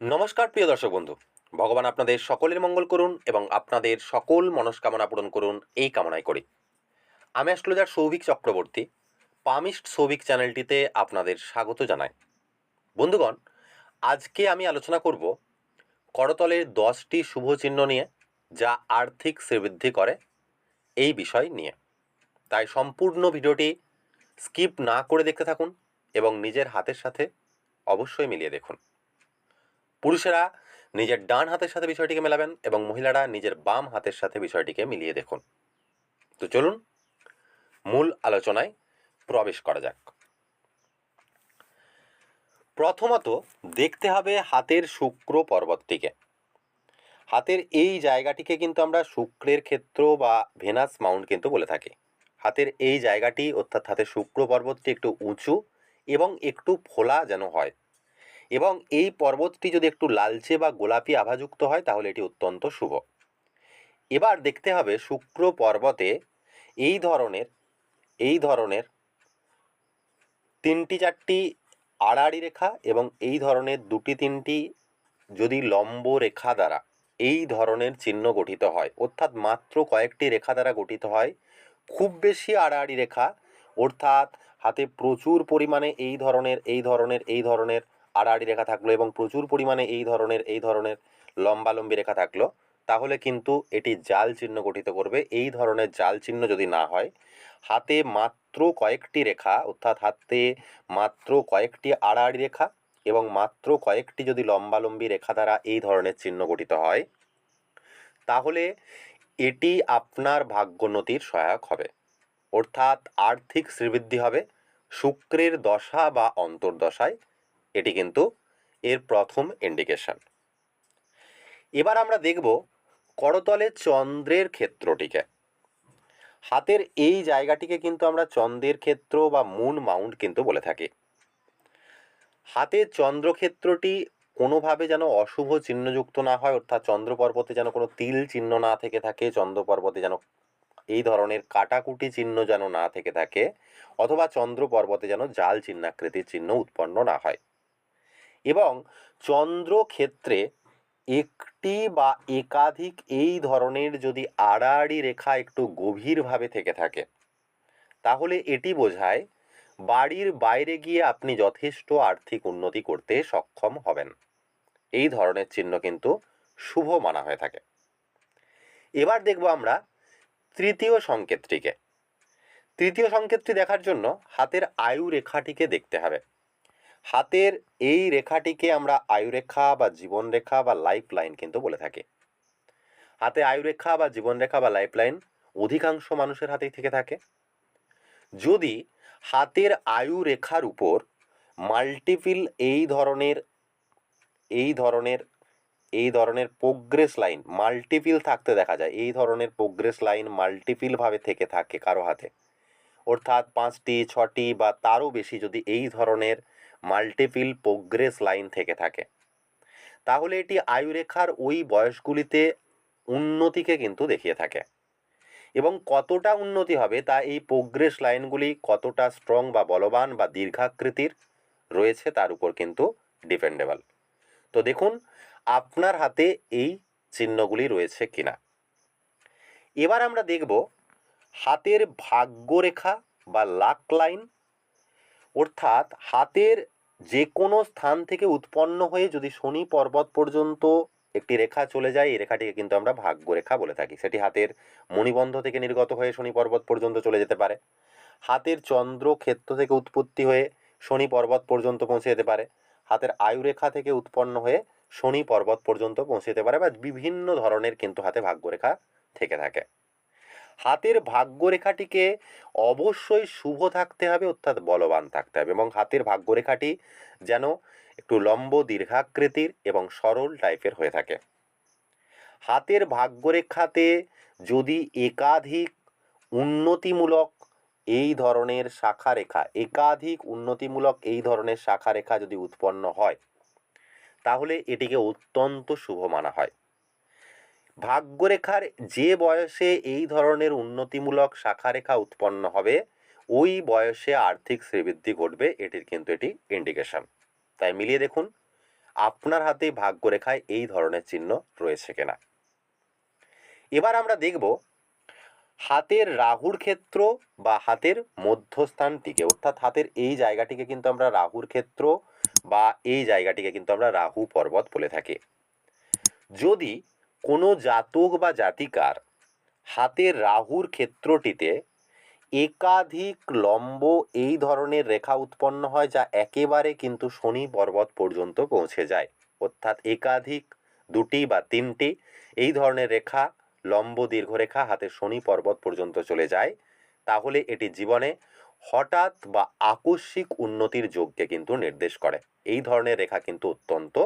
নমস্কার, প্রিয় দর্শক বন্ধু। ভগবান আপনাদের সকলের মঙ্গল করুন এবং আপনাদের সকল মনস্কামনা পূরণ করুন এই কামনাই করি। আমি অ্যাস্ট্রোলজার সৌভিক চক্রবর্তী, পামিস্ট সৌভিক চ্যানেলটিতে আপনাদের স্বাগত জানাই। বন্ধুগণ, আজকে আমি আলোচনা করব করতলের দশটি শুভ চিহ্ন নিয়ে, যা আর্থিক শ্রীবৃদ্ধি করে এই বিষয় নিয়ে। তাই সম্পূর্ণ ভিডিওটি স্কিপ না করে দেখতে থাকুন এবং নিজের হাতের সাথে অবশ্যই মিলিয়ে দেখুন। পুরুষেরা নিজের ডান হাতের সাথে বিষয়টিকে মেলাবেন এবং মহিলারা নিজের বাম হাতের সাথে বিষয়টিকে মিলিয়ে দেখুন। তো চলুন মূল আলোচনায় প্রবেশ করা যাক। প্রথমত দেখতে হবে হাতের শুক্র পর্বতটিকে। হাতের এই জায়গাটিকে কিন্তু আমরা শুক্রের ক্ষেত্র বা ভেনাস মাউন্ট কিন্তু বলে থাকি। হাতের এই জায়গাটি অর্থাৎ হাতের শুক্র পর্বতটি একটু উঁচু এবং একটু ফোলা যেন হয়। এবং এই পর্বতটি যদি একটু লালচে বা গোলাপি আভাযুক্ত হয়, তাহলে এটি অত্যন্ত শুভ। এবার দেখতে হবে শুক্র পর্বতে এই ধরনের এই ধরনের তিনটি চারটি আড়াআড়ি রেখা এবং এই ধরনের দুটি তিনটি যদি লম্ব রেখা দ্বারা এই ধরনের চিহ্ন গঠিত হয়, অর্থাৎ মাত্র কয়েকটি রেখা দ্বারা গঠিত হয়, খুব বেশি আড়াআড়ি রেখা, অর্থাৎ হাতে প্রচুর পরিমাণে এই ধরনের এই ধরনের এই ধরনের আড়াআড়ি রেখা থাকল এবং প্রচুর পরিমাণে এই ধরনের এই ধরনের লম্বালম্বি রেখা থাকল, তাহলে কিন্তু এটি জাল চিহ্ন গঠিত করবে। এই ধরনের জাল চিহ্ন যদি না হয়, হাতে মাত্র কয়েকটি রেখা, অর্থাৎ হাতে মাত্র কয়েকটি আড়াআড়ি রেখা এবং মাত্র কয়েকটি যদি লম্বালম্বি রেখা দ্বারা এই ধরনের চিহ্ন গঠিত হয়, তাহলে এটি আপনার ভাগ্যোন্নতির সহায়ক হবে। অর্থাৎ আর্থিক শ্রীবৃদ্ধি হবে, শুক্রের দশা বা অন্তর্দশায়। এটি কিন্তু এর প্রথম ইন্ডিকেশন এবার আমরা দেখব করতলে চন্দ্রের ক্ষেত্রটিকে। হাতের এই জায়গাটিকে কিন্তু আমরা চন্দ্রের ক্ষেত্র বা মুন মাউন্ট কিন্তু বলে থাকি। হাতের চন্দ্রক্ষেত্রটি কোনোভাবে যেন অশুভ চিহ্নযুক্ত না হয়, অর্থাৎ চন্দ্র পর্বতে যেন কোনো তিল চিহ্ন না থেকে থাকে চন্দ্র পর্বতে যেন এই ধরনের কাটাকুটি চিহ্ন যেন না থেকে থাকে, অথবা চন্দ্র পর্বতে যেন জাল চিহ্নাকৃতির চিহ্ন উৎপন্ন না হয়। এবং চন্দ্র ক্ষেত্রে একটি বা একাধিক এই ধরনের যদি আড়াআড়ি রেখা একটু গভীরভাবে থেকে থাকে, তাহলে এটি বোঝায় বাড়ির বাইরে গিয়ে আপনি যথেষ্ট আর্থিক উন্নতি করতে সক্ষম হবেন। এই ধরনের চিহ্ন কিন্তু শুভ মানা হয়ে থাকে। এবার দেখব আমরা তৃতীয় সংকেতটিকে। তৃতীয় সংকেতটি দেখার জন্য হাতের আয়ু রেখাটিকে দেখতে হবে। হাতের এই রেখাটিকে আমরা আয়ুরেখা বা জীবনরেখা বা লাইফ লাইন কিন্তু বলে থাকি। হাতে আয়ুরেখা বা জীবনরেখা বা লাইফ লাইন অধিকাংশ মানুষের হাতেই থেকে থাকে। যদি হাতের আয়ু রেখার উপর মাল্টিপিল এই ধরনের এই ধরনের এই ধরনের প্রোগ্রেস লাইন মাল্টিপিল থাকতে দেখা যায়, এই ধরনের প্রোগ্রেস লাইন মাল্টিপিলভাবে থেকে থাকে কারও হাতে। অর্থাৎ পাঁচটি, ছটি বা তারও বেশি যদি এই ধরনের মাল্টিপিল প্রোগ্রেস লাইন থেকে থাকে। তাহলে এটি আয়ুরেখার ওই বয়সগুলিতে উন্নতিকে কিন্তু দেখিয়ে থাকে। এবং কতটা উন্নতি হবে তা এই প্রোগ্রেস লাইনগুলি কতটা স্ট্রং বা বলবান বা দীর্ঘাকৃতির রয়েছে তার উপর কিন্তু ডিপেন্ডেবল তো দেখুন, আপনার হাতে এই চিহ্নগুলি রয়েছে কিনা। এবার আমরা দেখব হাতের ভাগ্যরেখা বা লাক লাইন অর্থাৎ হাতের যে কোনো স্থান থেকে উৎপন্ন হয়ে যদি শনি পর্বত পর্যন্ত একটি রেখা চলে যায়, এই রেখাটিকে কিন্তু আমরা ভাগ্যরেখা বলে থাকি। সেটি হাতের মণিবন্ধ থেকে নির্গত হয়ে শনি পর্বত পর্যন্ত চলে যেতে পারে। হাতের চন্দ্র ক্ষেত্র থেকে উৎপত্তি হয়ে শনি পর্বত পর্যন্ত পৌঁছে যেতে পারে। হাতের আয়ুরেখা থেকে উৎপন্ন হয়ে শনি পর্বত পর্যন্ত পৌঁছে যেতে পারে বা বিভিন্ন ধরনের কিন্তু হাতে ভাগ্যরেখা থেকে থাকে। হাতের ভাগ্যরেখাটিকে অবশ্যই শুভ থাকতে হবে, অর্থাৎ বলবান থাকতে হবে এবং হাতের ভাগ্যরেখাটি যেন একটু লম্ব দীর্ঘাকৃতির এবং সরল টাইপের হয়ে থাকে। হাতের ভাগ্যরেখাতে যদি একাধিক উন্নতিমূলক এই ধরনের শাখা রেখা একাধিক উন্নতিমূলক এই ধরনের শাখা রেখা যদি উৎপন্ন হয়, তাহলে এটিকে অত্যন্ত শুভ মানা হয়। ভাগ্যরেখার যে বয়সে এই ধরনের উন্নতিমূলক শাখারেখা উৎপন্ন হবে, ওই বয়সে আর্থিক শ্রীবৃদ্ধি ঘটবে, এটির কিন্তু এটি ইন্ডিকেশন তাই মিলিয়ে দেখুন, আপনার হাতে ভাগ্যরেখায় এই ধরনের চিহ্ন রয়েছে কিনা। এবার আমরা দেখব, হাতের রাহুর ক্ষেত্র বা হাতের মধ্যস্থানটিকে, অর্থাৎ হাতের এই জায়গাটিকে কিন্তু আমরা রাহুর ক্ষেত্র বা এই জায়গাটিকে কিন্তু আমরা রাহু পর্বত বলে থাকি। যদি কোনো জাতক বা জাতিকার হাতের রাহুর ক্ষেত্রটিতে একাধিক লম্ব এই ধরনের রেখা উৎপন্ন হয় যা একেবারে কিন্তু শনি পর্বত পর্যন্ত পৌঁছে যায়। অর্থাৎ একাধিক দুটি বা তিনটি এই ধরনের রেখা, লম্ব দীর্ঘরেখা হাতে শনি পর্বত পর্যন্ত চলে যায়। তাহলে এটি জীবনে হঠাৎ বা আকস্মিক উন্নতির যোগকে কিন্তু নির্দেশ করে। এই ধরনের রেখা কিন্তু অত্যন্ত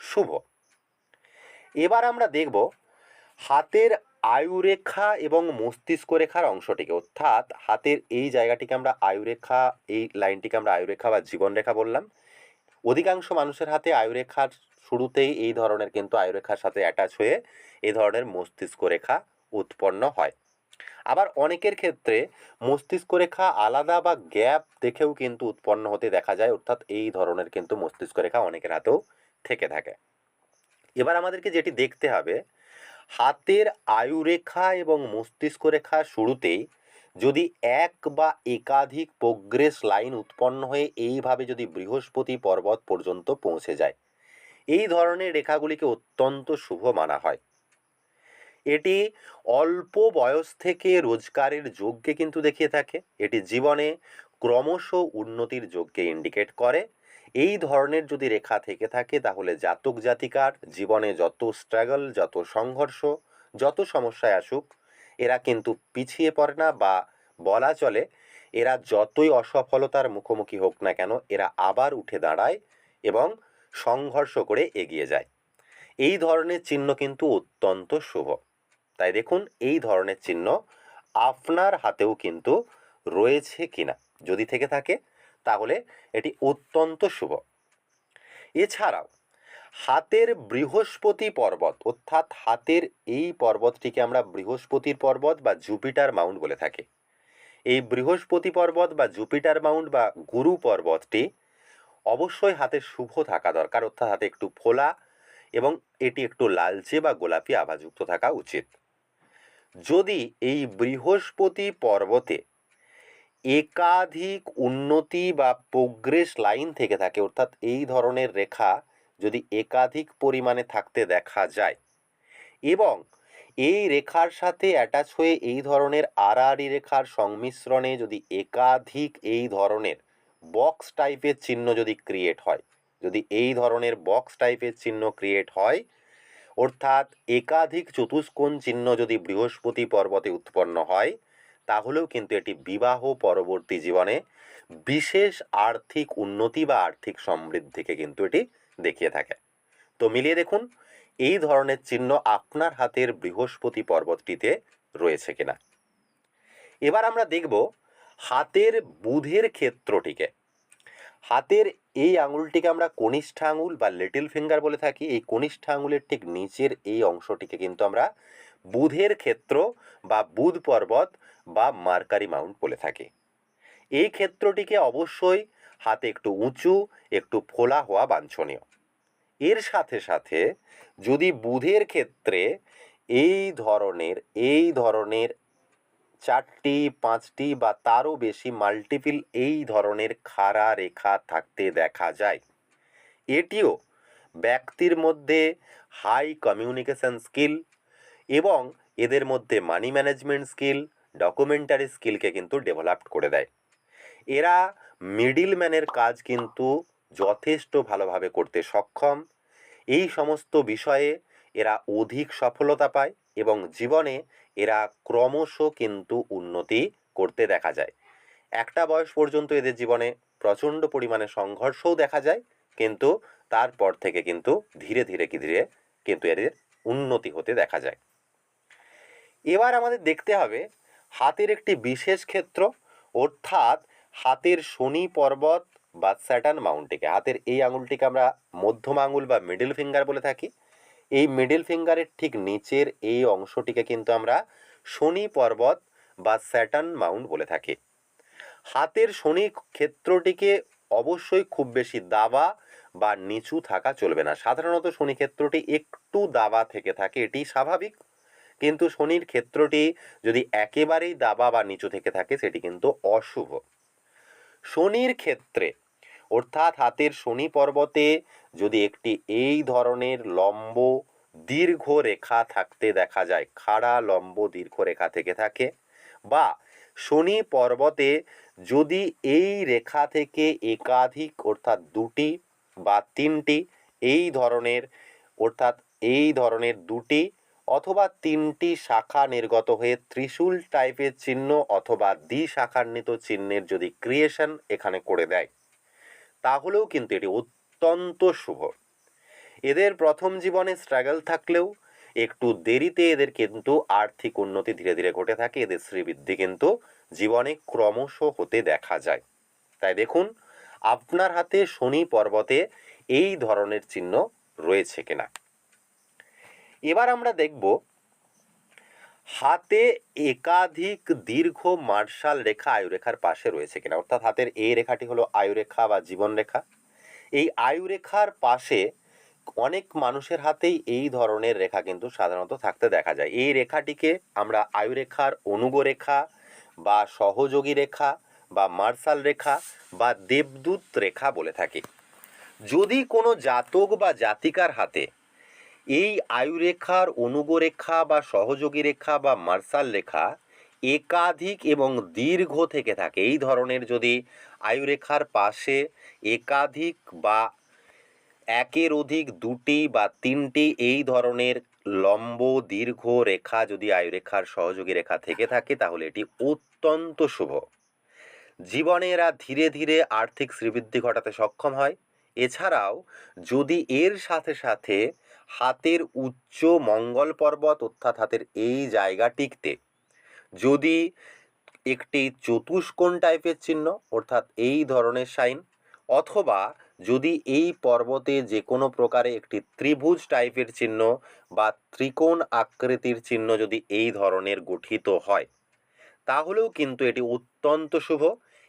শুভ। এবার আমরা দেখব হাতের আয়ুরেখা এবং মস্তিষ্ক রেখার অংশটিকে। অর্থাৎ হাতের এই জায়গাটিকে আমরা আয়ুরেখা, এই লাইনটিকে আমরা আয়ুরেখা বা জীবনরেখা বললাম। অধিকাংশ মানুষের হাতে আয়ুরেখার শুরুতেই এই ধরনের কিন্তু আয়ুরেখার সাথে অ্যাটাচ হয়ে এই ধরনের মস্তিষ্ক রেখা উৎপন্ন হয়। আবার অনেকের ক্ষেত্রে মস্তিষ্ক রেখা আলাদা বা গ্যাপ দেখেও কিন্তু উৎপন্ন হতে দেখা যায়। অর্থাৎ এই ধরনের কিন্তু মস্তিষ্ক রেখা অনেকের হাতেও থেকে থাকে। এবার আমাদেরকে যেটি দেখতে হবে, হাতের আয়ুরেখা এবং মস্তিষ্ক রেখা শুরুতেই যদি এক বা একাধিক প্রোগ্রেস লাইন উৎপন্ন হয়ে এইভাবে যদি বৃহস্পতি পর্বত পর্যন্ত পৌঁছে যায়, এই ধরনের রেখাগুলিকে অত্যন্ত শুভ মানা হয়। এটি অল্প বয়স থেকে রোজগারের যোগকে কিন্তু দেখিয়ে থাকে। এটি জীবনে ক্রমশ উন্নতির যোগকে ইন্ডিকেট করে। এই ধরনের যদি রেখা থেকে থাকে, তাহলে জাতক জাতিকার জীবনে যত স্ট্রাগল যত সংঘর্ষ, যত সমস্যায় আসুক, এরা কিন্তু পিছিয়ে পড়ে না বা বলা চলে, এরা যতই অসফলতার মুখোমুখি হোক না কেন, এরা আবার উঠে দাঁড়ায় এবং সংঘর্ষ করে এগিয়ে যায়। এই ধরনের চিহ্ন কিন্তু অত্যন্ত শুভ। তাই দেখুন, এই ধরনের চিহ্ন আপনার হাতেও কিন্তু রয়েছে কিনা। যদি থেকে থাকে তাহলে এটি অত্যন্ত শুভ। এছাড়াও, হাতের বৃহস্পতি পর্বত, অর্থাৎ হাতের এই পর্বতটিকে আমরা বৃহস্পতির পর্বত বা জুপিটার মাউন্ট বলে থাকি। এই বৃহস্পতি পর্বত বা জুপিটার মাউন্ট বা গুরু পর্বতটি অবশ্যই হাতে শুভ থাকা দরকার, অর্থাৎ হাতে একটু ফোলা এবং এটি একটু লালচে বা গোলাপি আভাযুক্ত থাকা উচিত। যদি এই বৃহস্পতি পর্বতে একাধিক উন্নতি বা প্রোগ্রেস লাইন থেকে থাকে, অর্থাৎ এই ধরনের রেখা যদি একাধিক পরিমাণে থাকতে দেখা যায় এবং এই রেখার সাথে অ্যাটাচ হয়ে এই ধরনের আড়াআড়ি রেখার সংমিশ্রণে যদি একাধিক এই ধরনের বক্স টাইপের চিহ্ন যদি ক্রিয়েট হয়, যদি এই ধরনের বক্স টাইপের চিহ্ন ক্রিয়েট হয়, অর্থাৎ একাধিক চতুষ্কোণ চিহ্ন যদি বৃহস্পতি পর্বতে উৎপন্ন হয় তাহলেও কিন্তু এটি বিবাহ পরবর্তী জীবনে বিশেষ আর্থিক উন্নতি বা আর্থিক সমৃদ্ধিকে কিন্তু এটি দেখিয়ে থাকে। তো মিলিয়ে দেখুন, এই ধরনের চিহ্ন আপনার হাতের বৃহস্পতি পর্বতটিতে রয়েছে কিনা। এবার আমরা দেখব হাতের বুধের ক্ষেত্রটিকে। হাতের এই আঙুলটিকে আমরা কনিষ্ঠ আঙুল বা লিটল ফিঙ্গার বলে থাকি। এই কনিষ্ঠ আঙুলের ঠিক নিচের এই অংশটিকে কিন্তু আমরা বুধের ক্ষেত্র বা বুধ পর্বত বা মার্কারি মাউন্ট বলে থাকে। এই ক্ষেত্রটিকে অবশ্যই হাতে একটু উঁচু, একটু ফোলা হওয়া বাঞ্ছনীয়। এর সাথে সাথে যদি বুধের ক্ষেত্রে এই ধরনের এই ধরনের চারটি, পাঁচটি বা তারও বেশি মাল্টিপিল এই ধরনের খাড়া রেখা থাকতে দেখা যায়, এটিও ব্যক্তির মধ্যে হাই কমিউনিকেশন স্কিল এবং এদের মধ্যে মানি ম্যানেজমেন্ট স্কিল ডকুমেন্টারি স্কিলকে কিন্তু ডেভেলপ করে দেয়। এরা মিডিল ম্যানের কাজ কিন্তু যথেষ্ট ভালোভাবে করতে সক্ষম। এই সমস্ত বিষয়ে এরা অধিক সফলতা পায় এবং জীবনে এরা ক্রমশ কিন্তু উন্নতি করতে দেখা যায়। একটা বয়স পর্যন্ত এদের জীবনে প্রচণ্ড পরিমাণে সংঘর্ষও দেখা যায়, কিন্তু তারপর থেকে কিন্তু ধীরে ধীরে কি ধীরে কিন্তু এদের উন্নতি হতে দেখা যায়। এবার আমাদের দেখতে হবে হাতের একটি বিশেষ ক্ষেত্র, অর্থাৎ হাতের শনি পর্বত বা স্যাটার্ন মাউন্টটিকে। হাতের এই আঙুলটিকে আমরা মধ্যম আঙুল বা মিডল ফিঙ্গার বলে থাকি। এই মিডল ফিঙ্গারের ঠিক নিচের এই অংশটিকে কিন্তু আমরা শনি পর্বত বা স্যাটার্ন মাউন্ট বলে থাকি। হাতের শনি ক্ষেত্রটিকে অবশ্যই খুব বেশি দাবা বা নিচু থাকা চলবে না। সাধারণত শনি ক্ষেত্রটি একটু দাবা থেকে থাকে, এটি স্বাভাবিক। কিন্তু শনির ক্ষেত্রটি যদি একেবারেই দাবা বা নিচু থেকে থাকে, সেটি কিন্তু অশুভ। শনির ক্ষেত্রে, অর্থাৎ হাতের শনি পর্বতে যদি একটি এই ধরনের লম্ব দীর্ঘ রেখা থাকতে দেখা যায়, খাড়া লম্ব দীর্ঘ রেখা থেকে থাকে, বা শনি পর্বতে যদি এই রেখা থেকে একাধিক, অর্থাৎ দুটি বা তিনটি, এই ধরনের, অর্থাৎ এই ধরনের দুটি অথবা তিনটি শাখা নির্গত হয়ে ত্রিশূল টাইপের চিহ্ন অথবা দ্বি শাখান্বিত চিহ্নের যদি ক্রিয়েশন এখানে করে দেয়, তাহলেও কিন্তু এটি অত্যন্ত শুভ। এদের প্রথম জীবনে স্ট্রাগল থাকলেও একটু দেরিতে এদের কিন্তু আর্থিক উন্নতি ধীরে ধীরে ঘটে থাকে, এদের শ্রীবৃদ্ধি কিন্তু জীবনে ক্রমশ হতে দেখা যায়। তাই দেখুন, আপনার হাতে শনি পর্বতে এই ধরনের চিহ্ন রয়েছে কিনা। এবার আমরা দেখব হাতে একাধিক দীর্ঘ মার্শাল রেখা আয়ুরেখার পাশে রয়েছে কিনা। অর্থাৎ হাতের এই রেখাটি হলো আয়ুরেখা বা জীবন রেখা। এই আয়ুরেখার পাশে অনেক মানুষের হাতেই এই ধরনের রেখা কিন্তু সাধারণত থাকতে দেখা যায়। এই রেখাটিকে আমরা আয়ুরেখার অনুগ রেখা বা সহযোগী রেখা বা মার্শাল রেখা বা দেবদূত রেখা বলে থাকি। যদি কোনো জাতক বা জাতিকার হাতে এই আয়ুরেখার অনুগরেখা বা সহযোগী রেখা বা মার্শাল রেখা একাধিক এবং দীর্ঘ থেকে থাকে। এই ধরনের যদি আয়ুরেখার পাশে একাধিক বা একের অধিক দুটি বা তিনটি এই ধরনের লম্ব, দীর্ঘ রেখা যদি আয়ুরেখার সহযোগী রেখা থেকে থাকে, তাহলে এটি অত্যন্ত শুভ। জীবনে এরা ধীরে ধীরে আর্থিক শ্রীবৃদ্ধি ঘটাতে সক্ষম হয়। এছাড়াও যদি এর সাথে সাথে হাতের উচ্চ মঙ্গল পর্বত অর্থাৎ হাতের এই জায়গাটিতে যদি একটি চতুষ্কোণ টাইপের চিহ্ন অর্থাৎ এই ধরনের সাইন, অথবা যদি এই পর্বতে যে কোনো প্রকারে একটি ত্রিভুজ টাইপের চিহ্ন বা ত্রিকোণ আকৃতির চিহ্ন যদি এই ধরনের গঠিত হয়, তাহলেও কিন্তু এটি অত্যন্ত শুভ।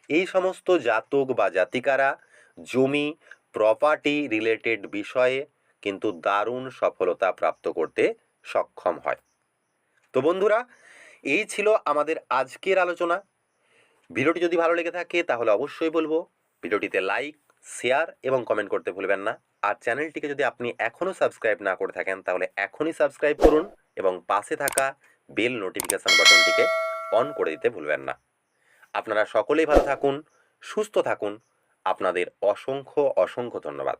এই সমস্ত জাতক বা জাতিকারা জমি প্রপার্টি রিলেটেড বিষয়ে কিন্তু দারুণ সফলতা প্রাপ্ত করতে সক্ষম হয়। তো বন্ধুরা, এই ছিল আমাদের আজকের আলোচনা। ভিডিওটি যদি ভালো লেগে থাকে, তাহলে অবশ্যই বলব, ভিডিওটিতে লাইক শেয়ার এবং কমেন্ট করতে ভুলবেন না। আর চ্যানেলটিকে যদি আপনি এখনও সাবস্ক্রাইব না করে থাকেন, তাহলে এখনই সাবস্ক্রাইব করুন এবং পাশে থাকা বেল নোটিফিকেশন বাটনটিকে অন করে দিতে ভুলবেন না। আপনারা সকলেই ভালো থাকুন, সুস্থ থাকুন। আপনাদের অসংখ্য অসংখ্য ধন্যবাদ।